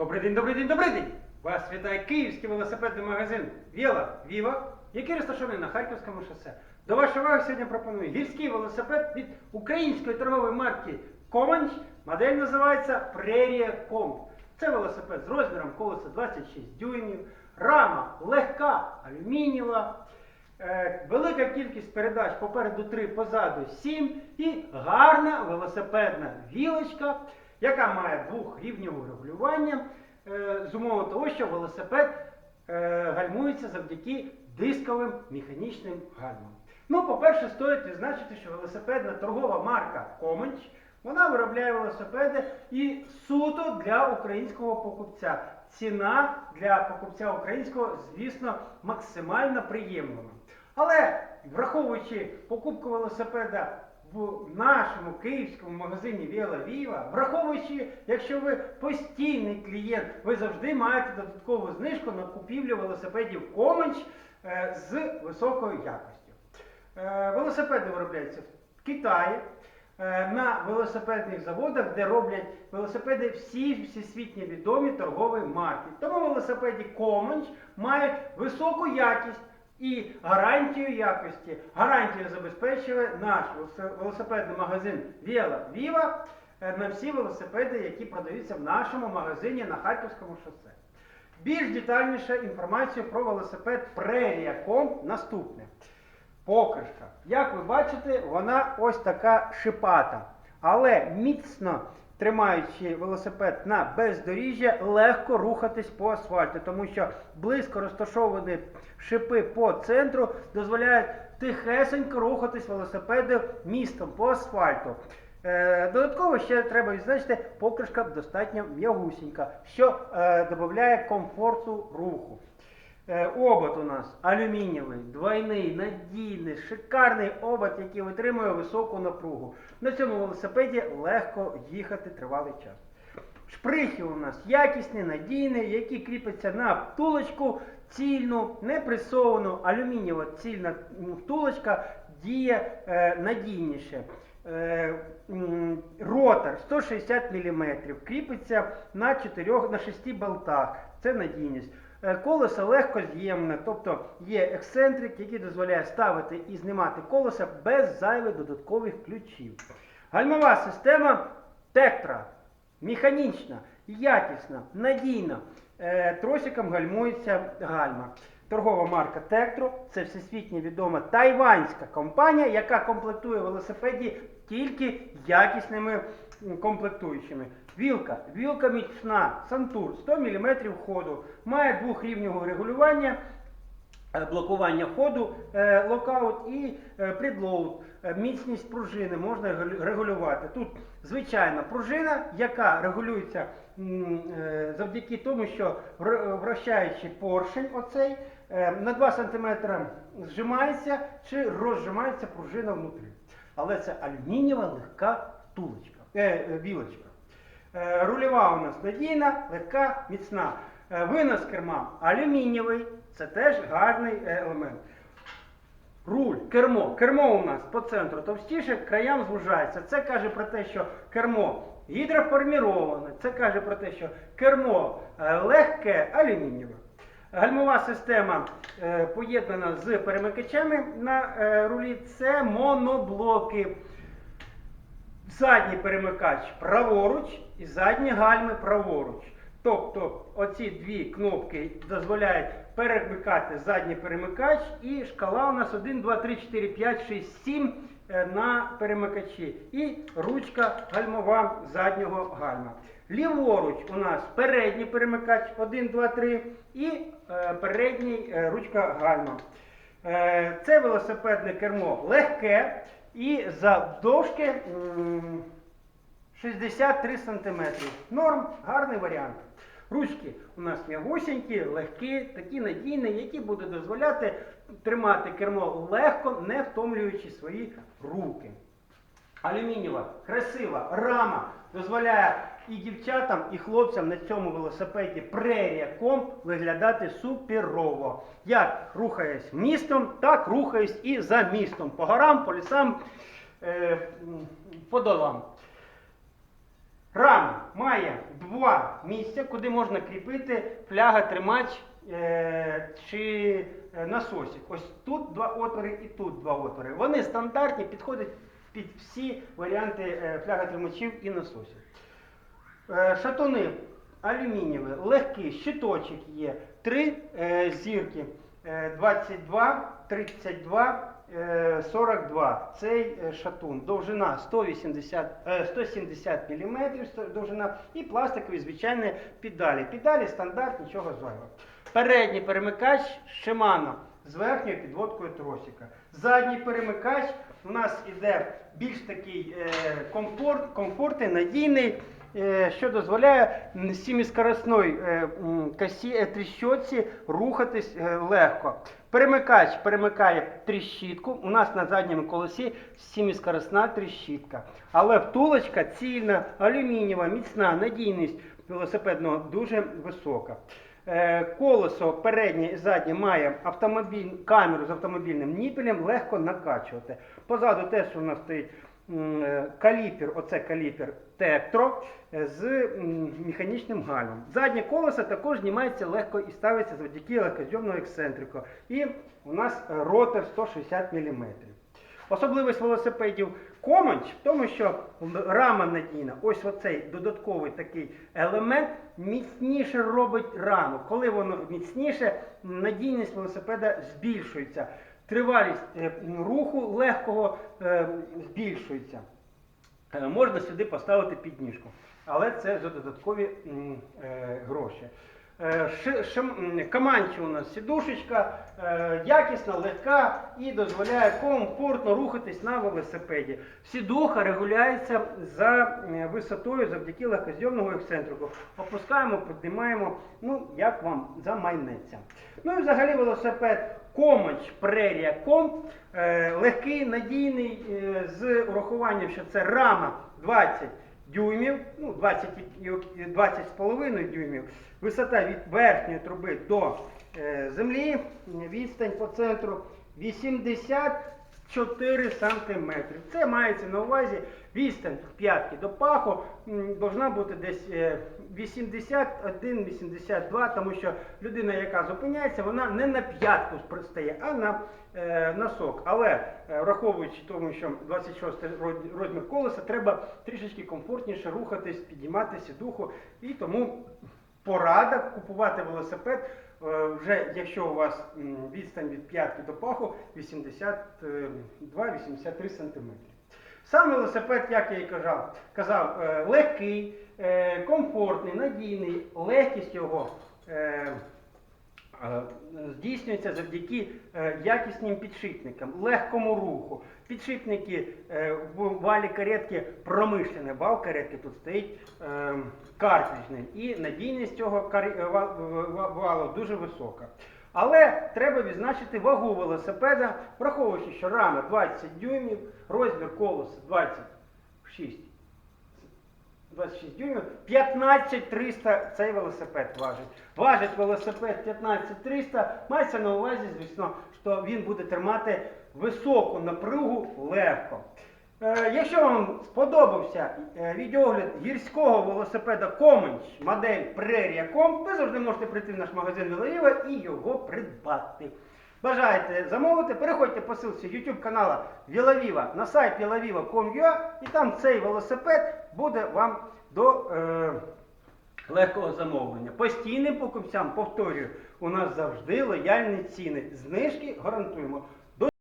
Добрий день, добрий день, добрий день! Вас вітає київський велосипедний магазин Віла Віва, який розташований на Харківському шосе. До вашої уваги сьогодні пропоную гірський велосипед від української торгової марки Команч. Модель називається Прерія Комп. Це велосипед з розміром колеса 26 дюймів, рама легка, алюмінієва. Е, Велика кількість передач попереду 3, позаду 7 і гарна велосипедна вілочка, яка має двохрівневе регулювання е, з умови того, що велосипед е, гальмується завдяки дисковим механічним гальмам. Ну, по-перше, стоїть відзначити, що велосипедна торгова марка Команч вона виробляє велосипеди і суто для українського покупця. Ціна для покупця українського, звісно, максимально приємна. Але враховуючи покупку велосипеда в нашому київському магазині Віла Віва, враховуючи, якщо ви постійний клієнт, ви завжди маєте додаткову знижку на купівлю велосипедів Команч е, з високою якістю. Е, Велосипеди виробляються в Китаї. е, На велосипедних заводах, де роблять велосипеди всі всесвітньо відомі торгові марки. Тому велосипеді Команч мають високу якість і гарантію якості. Гарантію забезпечує наш велосипедний магазин Віла Віва е, на всі велосипеди, які продаються в нашому магазині на Харківському шосе. Більш детальніша інформація про велосипед Прерія Комп наступне. Покришка. Як ви бачите, вона ось така шипата. Але міцно тримаючи велосипед на бездоріжжя, легко рухатись по асфальту, тому що близько розташовані шипи по центру дозволяють тихесенько рухатись велосипеди містом по асфальту. Е, Додатково ще треба відзначити, покришка достатньо м'ягусінька, що е, додає комфорту руху. Е, Обод у нас алюмінієвий, двойний, надійний, шикарний обод, який витримує високу напругу. На цьому велосипеді легко їхати тривалий час. Шприхи у нас якісні, надійні, які кріпляться на втулочку цільну, не пресовану, алюмінієва цільна втулочка діє е, надійніше. Е, ротор 160 мм, кріпиться на 4, на 6 болтах. Це надійність. Е, Колесо легко з'ємне, тобто є ексцентрик, який дозволяє ставити і знімати колеса без зайвих додаткових ключів. Гальмова система Тектра. Механічна, якісна, надійна. Е, Тросиком гальмується гальма. Торгова марка Тектро це всесвітньо відома тайванська компанія, яка комплектує велосипеді тільки якісними комплектуючими. Вілка. Вілка міцна, Сантур 100 мм ходу, має двохрівневе регулювання е, блокування ходу, е, локаут і е, предлоуд. Е, Міцність пружини можна регулювати. Тут звичайна пружина, яка регулюється завдяки тому, що вращаючи поршень оцей, на 2 см зжимається чи розжимається пружина внутрі. Але це алюмінієва легка втулочка, е, вілочка. Е, Рульова у нас надійна, легка, міцна. Е, Винос керма алюмінієвий, це теж гарний е, елемент. Руль, кермо. Кермо у нас по центру товстіше, краям звужається. Це каже про те, що кермо гідроформіроване. Це каже про те, що кермо легке, алюмінієве. Гальмова система поєднана з перемикачами на рулі. Це моноблоки. Задній перемикач праворуч і задні гальми праворуч. Тобто оці дві кнопки дозволяють перемикати задній перемикач і шкала у нас 1, 2, 3, 4, 5, 6, 7 е, на перемикачі. І ручка гальмова заднього гальма. Ліворуч у нас передній перемикач 1, 2, 3 і е, передній е, ручка гальма. Е, Це велосипедне кермо легке і завдовжки 63 см. Норм, гарний варіант. Ручки у нас м'ягусінькі, легкі, такі надійні, які будуть дозволяти тримати кермо легко, не втомлюючи свої руки. Алюмінієва, красива рама дозволяє і дівчатам, і хлопцям на цьому велосипеді Прерія Комп виглядати суперово. Як рухаюсь містом, так рухаюсь і за містом. По горам, по лісам, е, по долам. Рама має два місця, куди можна кріпити фляга-тримач е, чи е, насосик. Ось тут два отвори і тут два отвори. Вони стандартні, підходять під всі варіанти е, фляга-тримачів і насосів. Е, Шатуни алюмінієві, легкі, щиточок є, три е, зірки е, 22, 32, е, 42. Цей е, шатун. Довжина 180, е, 170 мм довжина і пластикові звичайні педалі. Педалі стандарт, нічого зайвого. Передній перемикач Shimano з верхньою підводкою тросика. Задній перемикач у нас іде більш такий комфорт, комфортний, надійний, що дозволяє сіміскоросної е, косі, е, тріщотці рухатись е, легко. Перемикач перемикає тріщітку. У нас на задньому колесі сіміскоросна тріщітка. Але втулочка цільна, алюмінієва, міцна, надійність велосипедного дуже висока. Е, Колесо переднє і заднє має автомобіль, камеру з автомобільним ніпелем, легко накачувати. Позаду теж у нас стоїть е, каліпер, оце каліпер Тектро е, з механічним гальмом. Заднє колесо також знімається легко і ставиться завдяки легкозйомному ексцентрику. І у нас е, ротор 160 мм. Особливість велосипедів Команч в тому, що рама надійна, ось оцей додатковий такий елемент міцніше робить раму. Коли воно міцніше, надійність велосипеда збільшується. Тривалість е, руху легкого е, збільшується. Е, Можна сюди поставити підніжку, але це за додаткові гроші. Каманчі у нас сідушечка, якісна, легка і дозволяє комфортно рухатись на велосипеді. Сідуха регуляється за висотою завдяки легкозйомного ексцентрику. Опускаємо, піднімаємо, ну як вам замайнеться. Ну і взагалі велосипед Комач Прерія Ком е, легкий, надійний, е, з урахуванням, що це рама 20 дюймів, ну 20, і- 20 дюймів, висота від верхньої труби до е, землі, відстань по центру 84 сантиметри. Це мається на увазі відстань від п'ятки до паху должна бути десь е, 81-82, тому що людина, яка зупиняється, вона не на п'ятку пристає, а на е, носок. Але е, враховуючи тому, що 26 роз- розмір колеса, треба трішечки комфортніше рухатись, підійматися духу. І тому порада купувати велосипед. Е, Вже якщо у вас відстань від п'ятки до паху 82-83 см. Сам велосипед, як я і казав, казав е, легкий, е, комфортний, надійний, легкість його здійснюється завдяки е, якісним підшипникам, легкому руху. Підшипники е, в валі каретки промишлений вал каретки тут стоїть е, картриджний. І надійність цього е, валу дуже висока. Але треба відзначити вагу велосипеда, враховуючи, що рама 20 дюймів, розмір колеса 26 26 дюймів, 15300 цей велосипед важить. Важить велосипед 15300, мається на увазі, звісно, що він буде тримати високу напругу легко. Е, якщо вам сподобався е, відеогляд гірського велосипеда Коменч модель Prairie Com, ви завжди можете прийти в наш магазин Вілаєва і його придбати. Бажаєте замовити, переходьте по ссылці YouTube канала Вілавіва на сайт vilaviva.com.ua і там цей велосипед буде вам до е, легкого замовлення. Постійним покупцям, повторюю, у нас завжди лояльні ціни. Знижки гарантуємо.